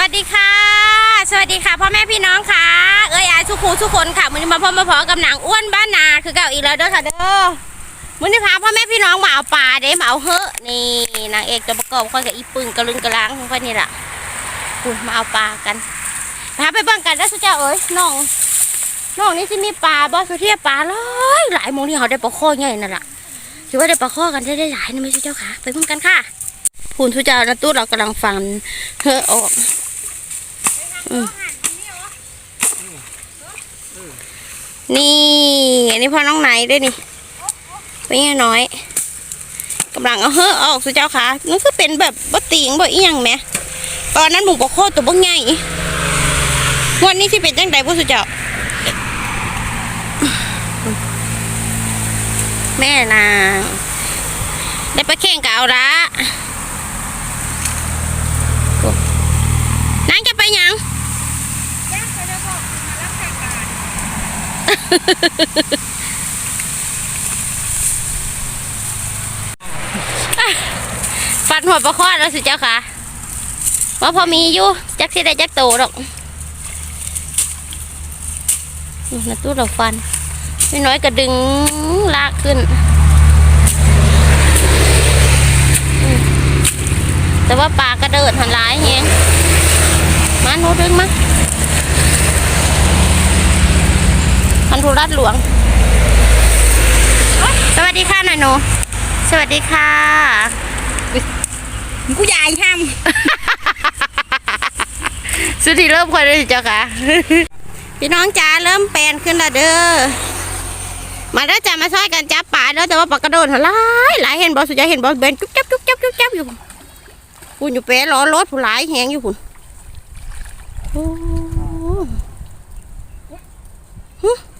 วัสดีค่ะ สวัสดีค่ะพ่อแม่พี่น้องค่ะ เอ้ยอาทุกครูทุกคนค่ะมือนี้มาพ่อมาพอกับหนังอ้วนบ้านนาคือเก่าอีกแล้วเด้อค่ะเด้อมือนี้พาพ่อแม่พี่น้องมาเอาปลาเด้มาเอาเฮอะนี่นางเอกจะประกอบค่อยกับอีปึงกระลึงกระล้างค่อยนี่แหละอุ้ยมาเอาปลากันพาไปเบิ่งกันได้อสุเจ้าเอ้ยน้องน้องนี่สิมีปลาบ่สุเทียปลาหลายหลายโมงนี่เขาได้ปลาข้อใหญ่นั่นแหละถือว่าได้ปลาข้อกันได้ได้หลายนะแม่สุเจ้าค่ะ ไปเบิ่งกันค่ะพูนสุเจ้านะตู้เรากำลังฟังเฮอะออก นี่ อันนี้พ่อน้องไหนด้วยนี่เป็นยังน้อยกำลังเอาเฮ้อออกสุเจ้าค่ะนั่นคือเป็นแบบบะติงบ่อีหยังแหมตอนนั้นหมูบกโคตรตัวบ่ใหญ่วันนี้ที่เป็นจังไดบ่สุเจ้า แม่นางได้ไปแข่งกับเอาละนางจะไปหยัง ฟันหัวประคอดแล้วสิเจ้าค่ะว่าพอมีอยู่จักสิได้จักโตดอกนี่นะตู้เราฟันไม่น้อยก็ดึงลากขึ้น แต่ว่าปลากระเดิดหันหลายแฮงมาโนดึงมา พันธุรัตน์หลวง สวัสดีค่ะหน่อยหนูสวัสดีค่ะ กูใหญ่ห้ามสุดที่เริ่มคนเลยเจ้าค่ะ พี่น้องจ๋าเริ่มแปลนขึ้นและเด้อ มาแล้วจ้ามาช่วยกันจับปลาเด้อแต่ว่าปลากระโดดหลายหลายเห็นบอสุดจะเห็นบอเบนจุ๊บจับจุ๊บจับจุ๊บจับอยู่คุณอยู่เป๊ะล้อรถผู้หลายแหงอยู่คุณโอ้หึอิห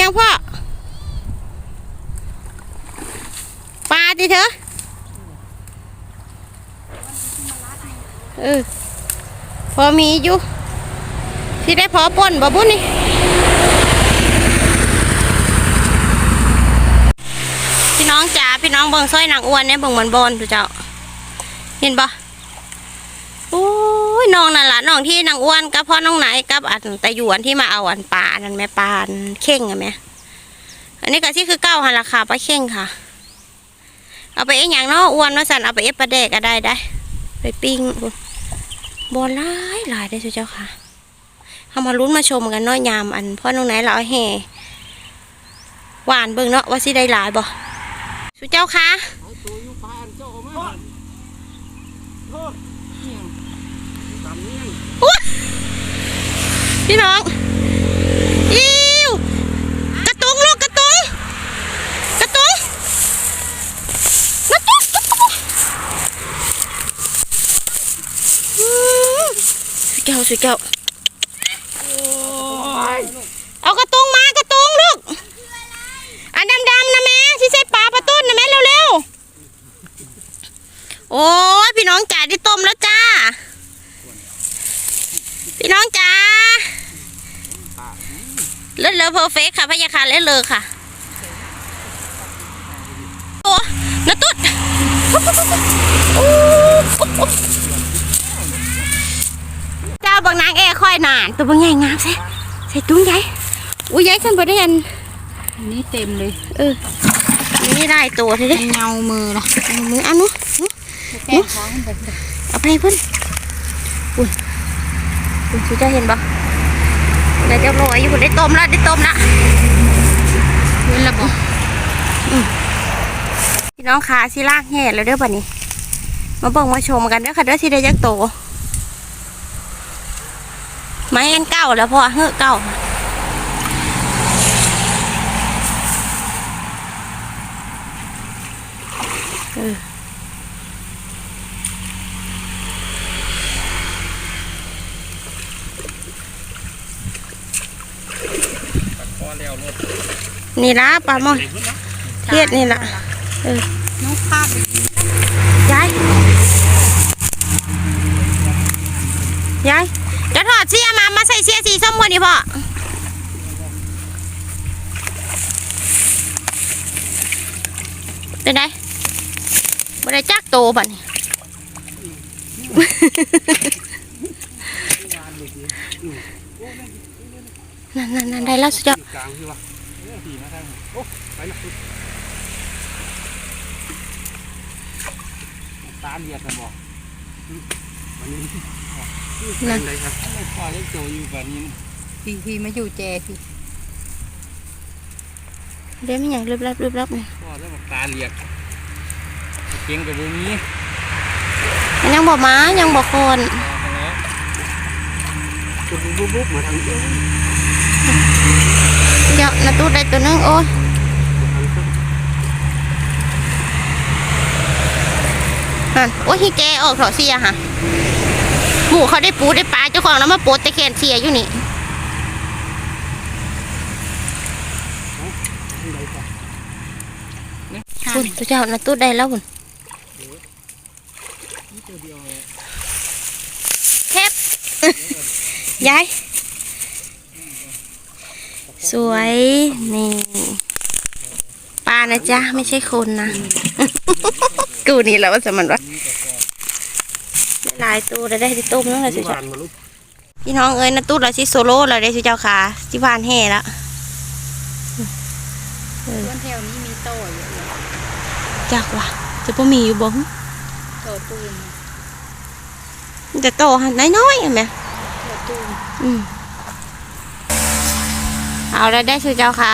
ยังพ่อปลาดิเถอะเออพอมีอยู่ที่ได้พอป่นบ่บุญนี่พี่น้องจ๋าพี่น้องเบิ่งสร้อยนางอ้วนเนี่ยเบิ่งเหมือนบอลดูเจ้า เห็นบ่ อ้ยน้องนั่นล่ะน้องที่นางอ้วนกับพ่อน้องไหนกับอันแต่หยวนที่มาเอาอันปลาอันนั้นแม่ปลานเข่งอะแม่อันนี้ก็ที่คือเก้าหันราคาปลาเข่งค่ะ เอาไปเอ็นอย่างเนาะอ้วนว่าสั่นเอาไปเอ็ปลาแดกก็ได้ได้ ไปปิ้งบอลหลายหลายได้อสุเจ้าค่ะเอามาลุ้นมาชมกันนาะยยามอันพ่อน้องไหนเราเอาแห่หวานเบิ่งเนาะว่าสิได้หลายบ่สุเจ้าค่ะ ตัวอยู่ปานเจ้าเอามาโทษเนี่ยตำเนี่ย พี่น้องอิวกระตุงลูกกระตุงกระตุงกระตุงกระตุงสุเจ้าสุเจ้วอากระตุงมากระตุงลูก อันดำๆนะแม่ที่ใส่ปลาปลาต้นนะแม่เร็วๆ โอ้ยพี่น้องจ๋าที่ต้มแล้วจ้า พี่น้องจ๋าเลิศเลอเพอร์เฟ กค่ะพะยาคาเลิศเลอค่ะโอ้นาตุ๊ดโอ้เจ้าบางนางแอค่อยนาน ตัวบางใหญ่งามใช่ใส่ตุ้งใหญ่อุ้ยใหญ่ขึ้นไปได้ยันอันนี้เต็มเลย เออนี่ได้ตัวทีเดียวเงามือละเอามืออันนู้นแก้ท้องแบบเอาไปให้เพิ่นอุ้ยคุณชูจะเห็นปะได้เจ้าลอยอยู่คุณได้ต้มแล้วได้ต้มละ เว้นระบบ พี่น้องขาสิลากแห่แล้วเด้อป่ะนี้ มาเบิ่งมาชมกันเด้อค่ะเด้อสิได้จักโตไม้อันเก่าแล้วพ่อเฮ้อเก่าเออนี่ละปลาหมอเทียดนี่ละ ยายยายจะถอดเสื้อมามาใส่เสื้อสีส้มก่อนดิพ่อเป็นไงม่ได้จักโตบัะนี่นั่นนั่นนั่นได้แล้วสุดยอด ตามเหยียดนะบอกอืมวันนี้นั่นเลยครับไม่พอยังโจอยู่แบบนี้พี่พี่มาอยู่แจพี่เดี๋ยวมันอย่างรึบรับรึบรับนี่พอแล้วบอกตาเหลียกเก่งกับบุนี้มันยังบอกม้ายังบอกคนปุ๊บปุ๊บปุ๊บมาทางนี้เดี๋ยวนาตู้ได้ตัวนึงโอ้ย นั่นโอ้ยฮิแกออกเถอะเสียฮะหมูเขาได้ปูได้ปลาเจ้าของแล้วมาโปดแต่แขนเสียอยู่นี่คุณตัวเจ้านาตู้ได้แล้วคุณเทปยายสวยนี่ปลานะจ๊ะ ไม่ใช่คนนะ กูนี่แล้วว่าสมันวะหลายตัวได้ได้ที่ต้มนั่นแหละสิจ๊ะวาพี่น้องเอ้ยนะตู้เราชิโซโล่เราได้สิเจ้าค่ะที่บ้านแห่แล้วเพื่อนแถวนี้มีโต้เยอะเลยจักว่ะจะพ่มีอยู่บ่หึโต้ตูนมันจะโตหันน้อยๆเห็นไหมโตตูนอืมเอาแล้วได้สิเจ้าค่ะ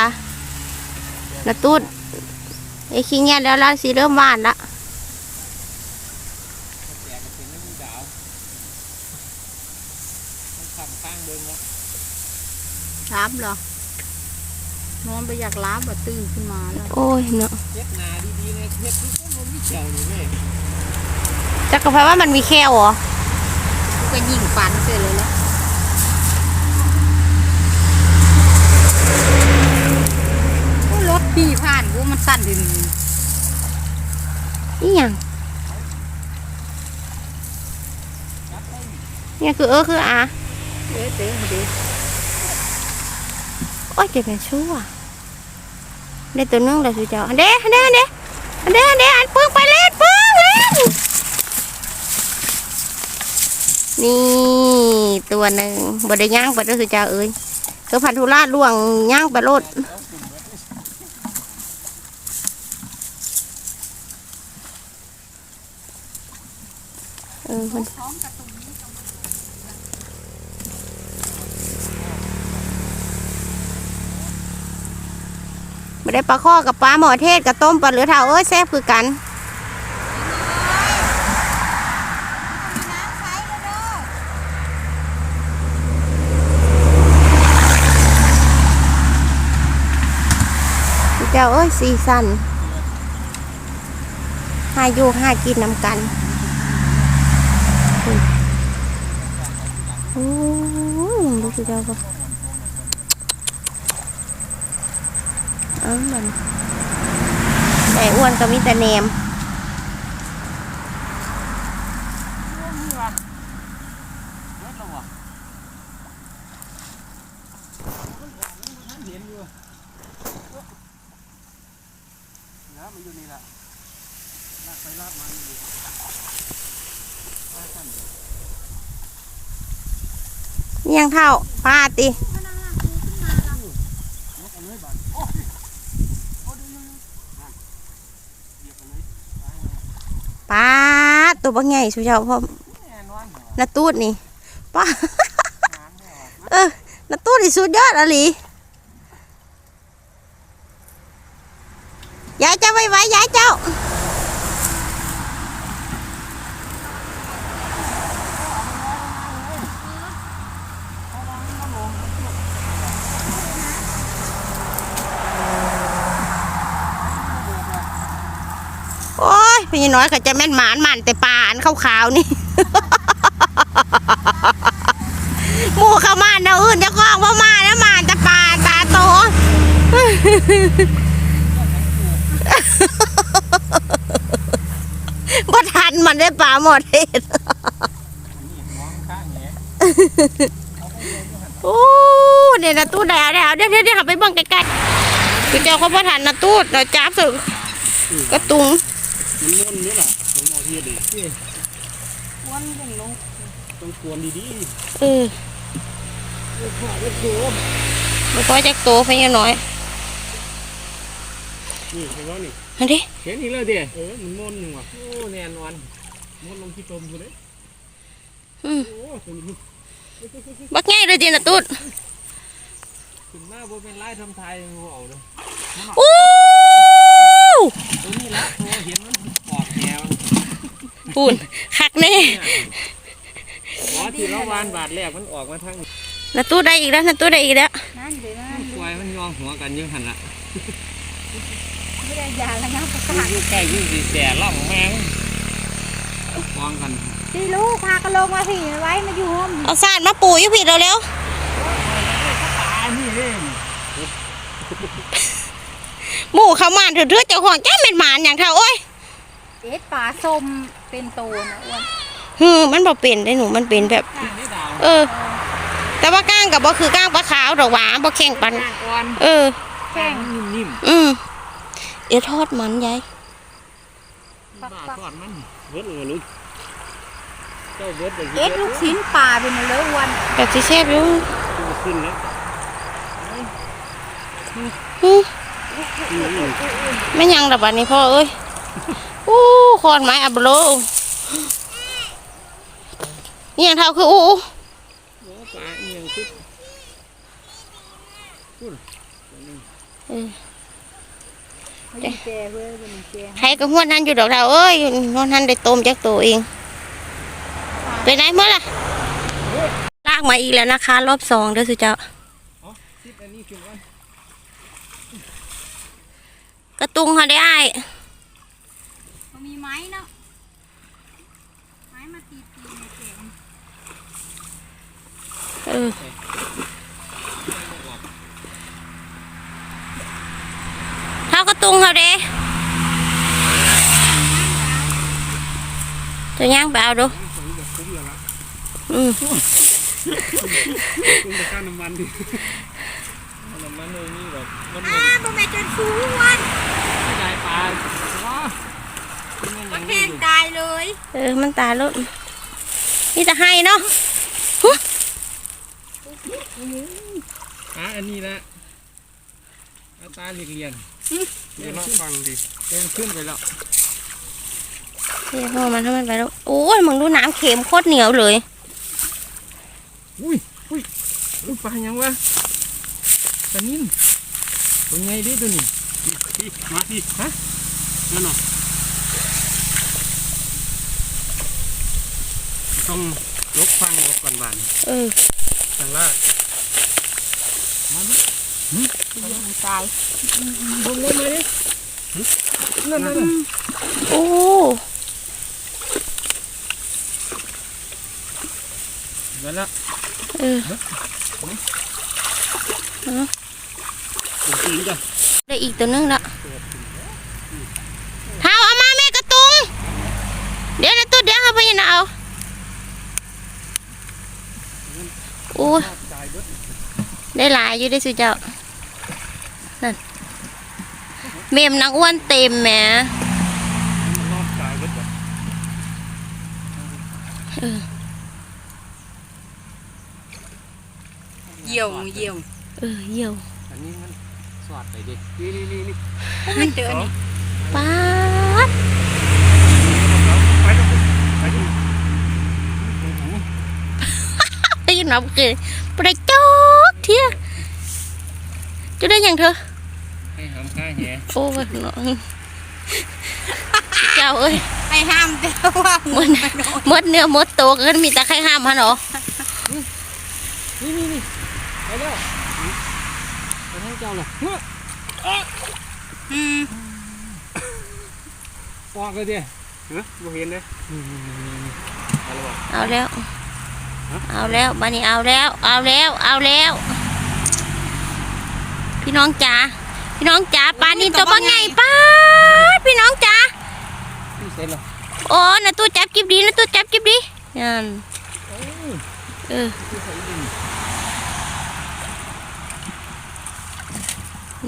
นะตู้ไอ้ขี้เงี้ยแล้วเราสิเริ่มหวานละ ล้ามเหรอนอนไปอยากล้ามแบบตื่นขึ้นมาแล้วโอ้ยเนาะเฮ็ดนาดีๆเลยเฮ็ดทุกคนมีเฉียวนี่แม่จักรพรรดิว่ามันมีแค่เหรอกูก็ยิงฟันเสร็จเลยแหล้วรถขี่ผ่านกูมันสั่นดินนี่ยังเนี่ยคือเออคืออาเด้อเด้อมาเด้ อโอ้ยจะเป็นชั่วได้ตัวนึงเลยสิเจ้าอันเด้อันเด้อันเด้อันเด้อันเด้อันปึ้งไปเล่นปึ้งเล่นนี่ตัวหนึ่งบ่ได้ย่างไปด้วยสิเจ้าเอ้ยเธอพันธุราชล่วงย่างไปโลดเออมัน ไม่ได้ปลาข้อกับปลาหมอเทศกับต้มปลาเหลือเท่าเอ้ยแซ่บคือกันเจ้าเอ้ยสีสันห้าอยู่หากินนำกันโอ้ดูสิเจ้าก็ อ้ามันแต่อ้วนก็มีแต่เนมแล้วมันอยู่นี่แหละไปลากมาอยู่นี่ยังเท่าปลาติ ป้าตัวบักใหญ่สุเจ้าพ่อน่าตูดนี่ป้าเออนาตูดนี่สุดยอดอะลียายเจ้าไว้ไว้ยายเจ้า โอ้ย พี่น้อยก็จะแม่นหมานมันแต่ปลาอันขาวๆนี่หมูเข้ามาเนาอื่นจะคล้องว่ามาแล้วมาแต่ปลาตาโตบ่ทันมันได้ปลาหมดเห็ดนี่มองข้างแหนโอ้เดี๋ยนะตู้แดดเดี๋ยวเดี๋ยวเดี๋ยวเดี๋ยวไปเบังใกล้ๆพี่เจ้าเขาบ่ทันนะตู้เราจับสึกกระตุง นม่วนนี่ล่ะผมเอาที่ดีวันเป็นลงต้องกวนดีเออๆลูกพ่อลูกโยบ่พอจักโตเพิ่นยังน้อยนี่เห็นว่านี่อันดิเห็นอีกแล้วเดียเออมันมนหนึ่งว่ะโอ้แน่นอนมนลงที่ตมกูเลยอืมโอ้ตัวนี้บักใหญ่เลยจินะตุ๊ดขึ้นมาบ่เป็นลายทำไทยงูเอาเลยอู้ ตัวนี้ละตัวเห็นมันออกแนวปูนคักแน่หมอที่ละวานบาทแรกมันออกมาทั้งนะตุ๊ดได้อีกแล้วนะตุ๊ดได้อีกแล้วนั่นเดี๋ยวนั่นควายมันยองหัวกันอยังหันละไม่ได้ยาแล้วนะประกาศอยู่ใกล้อยู่สีแสล่องแมงมองกันที่ลูกพากันลงมาพี่ไว้มาอยู่ห้องเอาสาดมาปูอยู่ผิดเราเร็วตานี่เอง หมู่เขามานถือเถือเจ้าของจ้าเป็นหมานอย่างเท่าโอ้ยเอ็ดป่าส้มเป็นโตนะอ้วนฮึมันบ่เป็นได้หนูมันเป็นแบบข้างนี่ดาวเออ แต่ว่าก้างกับบ่คือก้างปลาขาวดอกหวาบ่แข็งปันข้างอ่อนเออ แข้งนิ่มอืมเดี๋ยวทอดมันยายๆบ้าทอดมันเบิดเลยลูกเจ้าเบิดเลยเอ็ดลูกชิ้นปลาเป็นมาเลยอ้วนแบบสิแซ่บอยู่ขึ้นแล้วฮึ ไม่ยังดอกบัดนี้พ่อเอ้ยอู้คอนไม้อับโลนี่ย่างเท่าคืออู้ปลาเอียงขึ้นมาอยู่แจเว้ยเป็นแจใครก็หัวทันอยู่ดอกเราเอ้ยหัวทันได้ต้มจากตัวเองไปไหนเมื่อล่ะลากมาอีกแล้วนะคะ รอบสองเด้อสุเจ้า อ๋อคิดอันนี้ขึ้น ก่อนกระตุงเขาได้อ้ายมันมีไม้เนาะ ไม้มาตีตีในแขนเออเท่ากระตุงเขาเด้ตัวย่างไปเอาดูผมจะคุ้มแล้วละอืมคุ้มกับค่าน้ำมันดิน้ำมันเลยนี่แบบมัน อ้าบ่แม่จนฟูอ้วนไม่ได้ปลาว้าก็แข้งตายเลย เออ มันตายแล้วนี่จะให้เนาะอะอันนี้นะอาตาเรียกเรียนเรียนฟังดิเรียนขึ้นไปแล้วนี่พ่อมันทำมันไปแล้ว โอ้ย มึงดูน้ำเค็มโคตรเหนียวเลย อุ้ยอุ้ยอุ้ยปลายังวะปลานิ่มตัวไงดิตัวนี้ มาดิฮะนั่นหรอต้องลกฟังก่อนบานเออจังละมาดิยังตายลงลงมาดินั่นนั่นโอ้นั่นละเออผมตีนจ้ะ ได้อีกตัวนึงละเท้าเอามาแม่กระตุง เดี๋ยวนะตุ๊ดเดี๋ยวเอาไปยังเอาโอ้ยจ่ายเบิดได้หลายอยู่ได้อสุเจ้า นั่น เมมนางอ้วนเต็มแหมรอบจ่ายเบิดจ้ะเยี่ยวเยี่ยวเออเยี่ยวอันนี้มัน สอดไปดินี่นี่นี่นี่มันเตือนนี่ป๊าดไปดิไปดิได้ยินมาเกิดปรจอกเทียจะได้ยังเธอให้หำค่าแหโอ้ยน้องเจ้าเอ้ยไอ้ห้ามแต่ว่าหมดหมดเนื้อหมดตัวก็มีแต่ไข่ห้ามฮะเนาะนี่นี่นี่ไปแล้วไปทาง เจ้าเลยเฮ้ยอืมปอกเลยดิเฮ้ยบ่เห็นเลยไปแล้วเอาแล้ว เอาแล้วบันนี้เอาแล้ว เอาแล้ว เอาแล้ว พี่น้องจ๋า พี่น้องจ๋าปลานี่ตัวบ่ไงป้าดพี่น้องจ๋านี่เสร็จแล้วโอ้นะตู้จับกิบดีนะตู้จับกิบดีนั่นเออ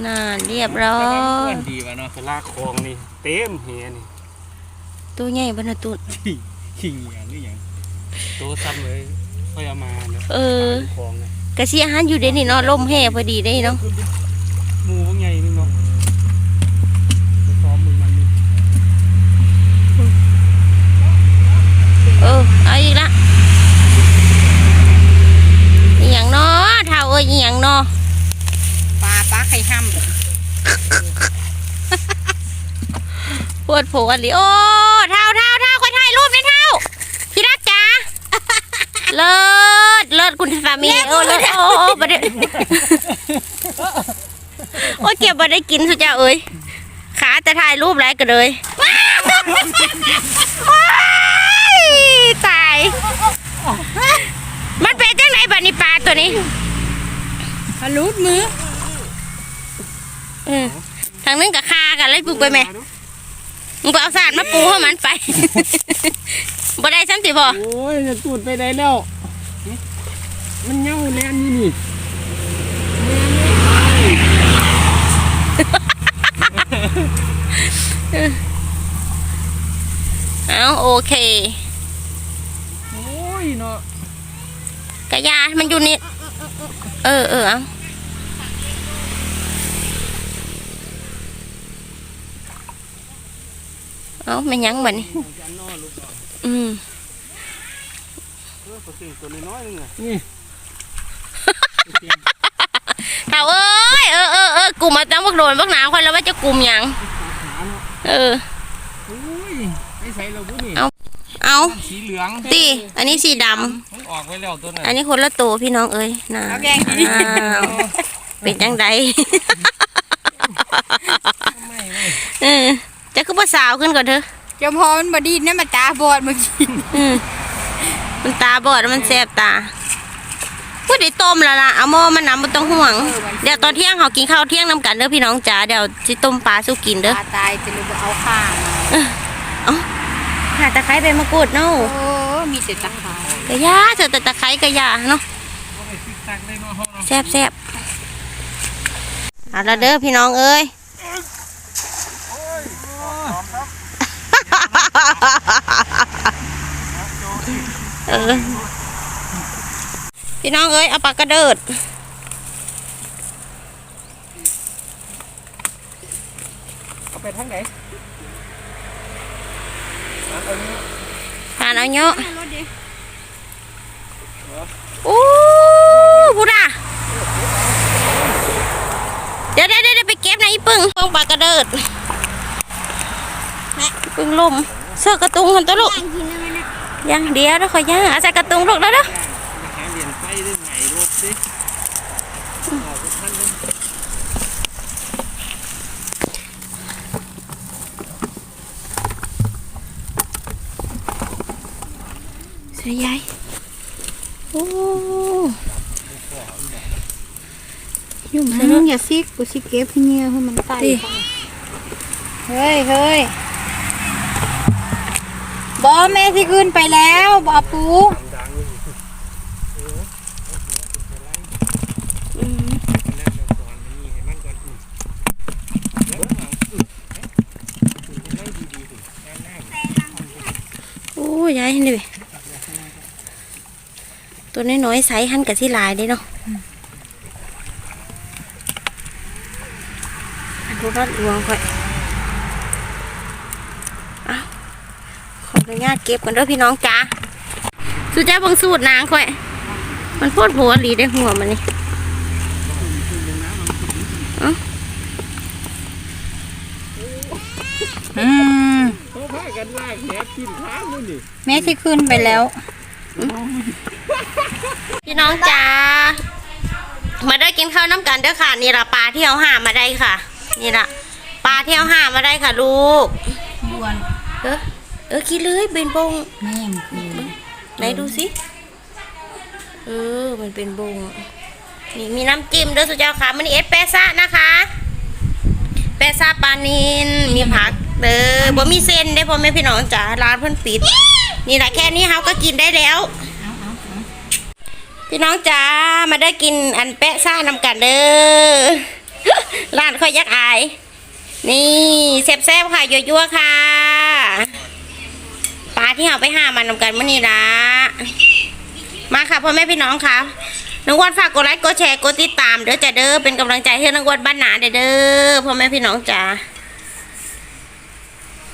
น่าเรียบร้อแต่ว่ายมันอ้วนดีว่ะเนาะสลากคองนี่เต็มเฮียนี่ตัวใหญ่บรรทุกขิงอย่างหรือยังโตซ้ำเลยค่อยเอามาเนาะเออคองเลยกระเสียหันอยู่เด้นี่เนาะลมแห่พอดีได้เนาะหมูพวกใหญ่นึงเนาะไปซ้อมมือมันนี่ เออเอาอีกละอหย่างเนาะเท่าเอ้ยอหย่างเนาะ ปลาปลาไข่ห้ำ ปวด โผล่อันนี้โอ้เท่าเท่าเท่าคนถ่ายรูปเลยเท่าพี่รักจ๋าเลิศเลิศคุณสามีโอ้เลิศโอ้โอ้บ่ได้โอ้ยเก็บบ่ได้กินสุดจ้าเอ้ยขาแต่ถ่ายรูปไรก็เลยว้ายตาย มันเป็นจังไหนบัดนี้ปลาตัวนี้พลูดมือเออทางนึงกับคากันเลยปลูกไปไหม มึงไปเอาสารมาปูให้มันไป บ่ได้ฉันสิพอโอ้ยจะตูดไปได้แล้ว มันเงาแน่นนี่นี่เอาโอเคโอ้ยเนาะกระยา มันอยู่นี่เออเออเอา เอาไม่ยั้งบัดนี้จะนอนลูกอืมเออตัวตัวน้อยๆนึงอะนี่เท่าเอ้ยเออเออเออกลุ่มมาตั้งพวกโดนพวกหนาวคนแล้วว่าจะกลุ่มหยังขาเนาะเออโอ้ยไม่ใส่เราบุนี่เอาเอาสีเหลืองตีอันนี้สีดมันออกไว้แล้วตัวนั้นำอันนี้คนละตัวพี่น้องเอ้ยนะเอาแกงกินอ้าวเป็นจังใดไม่ไม่เออ จะคือภาษาวขึ้นก่อนเถอะเจ้าพอมันบดีนั่นมาตาบอดเมื่อกี้อืมมันตาบอดแล้วมันแสบตาพูดได้ต้มแล้วล่ะเอาหม้อมันน้ำมันต้องห่วง เดี๋ยวตอนเที่ยงเขากินข้าวเที่ยงน้ำกันเด้อพี่น้องจ๋าเดี๋ยวจิต้มปลาสู้กินปเด้อลาตายจะเลยบ่เอาข้างข่าตะไคร้ใบมะกรูดเนาะโอ้มีแต่ตะไคร้กระยาเจอแต่ตะไคร้กระยาเนาะเอาไปซิกซักได้เนาะเฮาเนาะแซ่บแซ่บเอาละเด้อพี่น้องเอ้ย เออพี่น้องเอ้ยเอาปากกระเดิดเอาไปทางไหนผ่านเอาเยอะรถดิอู้พูดอะเดี๋ยวเดี๋ยวเดี๋ยวไปเก็บนะอีปึ้งปึ้งปากกระเดิด ปึ้งลมเสื้อกระตุงกันตัวลูกย่างกินได้ไหมนะยังเดียวเด้อขอย่างอาใส่กระตุงลูกแล้วเด้อเหรียญไฟได้ไงรถดิออกไปทันเลยเสียยายโอ้ยุ่งเนาะมอย่าซิกกูซิเก็บพี่เนี่ยให้มันต่ดิเฮ้ยเฮ้ย บอแม่ที่ขึ้นไปแล้วบอปูดังๆอยู่อืมแรกเราก่อนนี่ให้มันก่อนอืมเดี๋ยวระวังอืมเอ๊ะคุณจะได้ดีๆสิแน่ๆโอ้ยายเห็นดิตัวน้อยๆใสหันกับที่ลายได้เนาะดูรัดรวงค่อยเอาข ออนุญาตเก็บกันเด้วยพี่น้องจ้าสุดจ้าบังสูตรนางค่อย มันโพดหัวหลีได้หัวมันนี่อืมเขาพากันลากแหนกินข้าวนู่นนี่แม่ที่ขึ้นไปแล้ว พี่น้องจ้ามาได้กินข้าวน้ำกันเด้อค่ะ นี่ละปลาที่เอาหามาได้ค่ะ นี่ละปลาที่เอาหามาได้ค่ะ ลูกยวนเออ เออกินเลยเป็นบงแม่มคือไหนดูสิเออมันเป็นบงนี่มีน้ำจิ้มเด้อสุเจ้าค่ะมันนี่เอสเปรสซ่านะคะเปรสซ่าปลานินมีผักเด้อบ่มีเส้นได้อพ่อแม่พี่น้องจ๋าร้านเพิ่นปิด นี่แหละแค่นี้เฮาก็กินได้แล้วพี่น้องจ๋ามาได้กินอันแปะซ่านำกันเด้อร้านค่อยยักอาย นี่แซ่บๆค่ะยั่วๆค่ะป ลาที่เราไปหามันนำกันเมื่อนี้ละมาค่ะพ่อแม่พี่น้องค่ะน้องวันฝากกดไลค์กดแชร์กดติดตามเด้อจ้ะเด้อเป็นกำลังใจให้น้องวันบ้านหนาเด้อเด้อพ่อแม่พี่น้องจ้า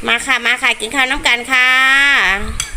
มาค่ะมาค่ะกินข้าวน้ำกันค่ะ